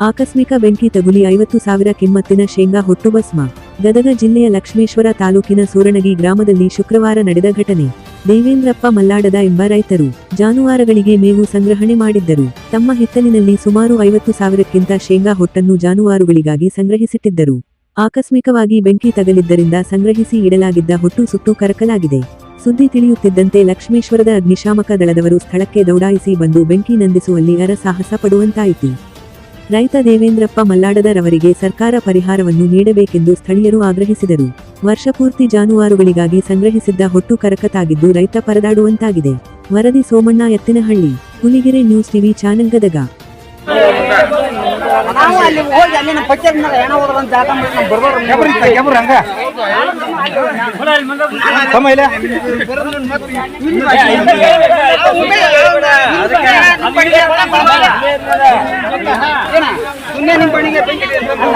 ಆಕಸ್ಮಿಕ ಬೆಂಕಿ ತಗುಲಿ ಐವತ್ತು ಸಾವಿರ ಕಿಮ್ಮತ್ತಿನ ಶೇಂಗಾ ಹೊಟ್ಟು ಭಸ್ಮ. ಗದಗ ಜಿಲ್ಲೆಯ ಲಕ್ಷ್ಮೇಶ್ವರ ತಾಲೂಕಿನ ಸೂರಣಗಿ ಗ್ರಾಮದಲ್ಲಿ ಶುಕ್ರವಾರ ನಡೆದ ಘಟನೆ. ದೇವೇಂದ್ರಪ್ಪ ಮಲ್ಲಾಡದ ಎಂಬ ರೈತರು ಜಾನುವಾರುಗಳಿಗೆ ಮೇವು ಸಂಗ್ರಹಣೆ ಮಾಡಿದ್ದರು. ತಮ್ಮ ಹಿತ್ತಲಿನಲ್ಲಿ ಸುಮಾರು ಐವತ್ತು ಸಾವಿರಕ್ಕಿಂತ ಶೇಂಗಾ ಹೊಟ್ಟನ್ನು ಜಾನುವಾರುಗಳಿಗಾಗಿ ಸಂಗ್ರಹಿಸಿಟ್ಟಿದ್ದರು. ಆಕಸ್ಮಿಕವಾಗಿ ಬೆಂಕಿ ತಗಲಿದ್ದರಿಂದ ಸಂಗ್ರಹಿಸಿ ಇಡಲಾಗಿದ್ದ ಹೊಟ್ಟು ಸುಟ್ಟು ಕರಕಲಾಗಿದೆ. ಸುದ್ದಿ ತಿಳಿಯುತ್ತಿದ್ದಂತೆ ಲಕ್ಷ್ಮೇಶ್ವರದ ಅಗ್ನಿಶಾಮಕ ದಳದವರು ಸ್ಥಳಕ್ಕೆ ದೌಡಾಯಿಸಿ ಬಂದು ಬೆಂಕಿ ನಂದಿಸುವಲ್ಲಿ ಅರಸಾಹಸ ಪಡುವಂತಾಯಿತು. ರೈತ ದೇವೇಂದ್ರಪ್ಪ ಮಲ್ಲಾಡದರವರಿಗೆ ಸರ್ಕಾರ ಪರಿಹಾರವನ್ನು ನೀಡಬೇಕೆಂದು ಸ್ಥಳೀಯರು ಆಗ್ರಹಿಸಿದರು. ವರ್ಷಪೂರ್ತಿ ಜಾನುವಾರುಗಳಿಗಾಗಿ ಸಂಗ್ರಹಿಸಿದ್ದ ಹೊಟ್ಟು ಕರಕತಾಗಿದ್ದು ರೈತ ಪರದಾಡುವಂತಾಗಿದೆ. ವರದಿ Somanna, Ettinahalli, Huligere news TV, channel Gadag. ನಾವು ಅಲ್ಲಿ ಹೋಗಿ ಅಲ್ಲಿನ ಪಂಚಾಯತ್ ಮೇಲೆ ಹೆಣ ಹೋದ್ರ ಅಂತ ಜಾಗ ಮಾಡಿ ನಾವು ಬರ್ಬಾರ್ದು ಕೆಬ್ರ ಇತ್ತ ಕೆಬ್ರ ಹಂಗ ತಮ್ಮ ಇಲ್ಲ ಏನ? ಸುಮ್ನೆ ನಿಮ್ ಬಣಿಗೆ ಬೆಂಕಿ ಇಟ್ಟಿರ್ಬೇಕು.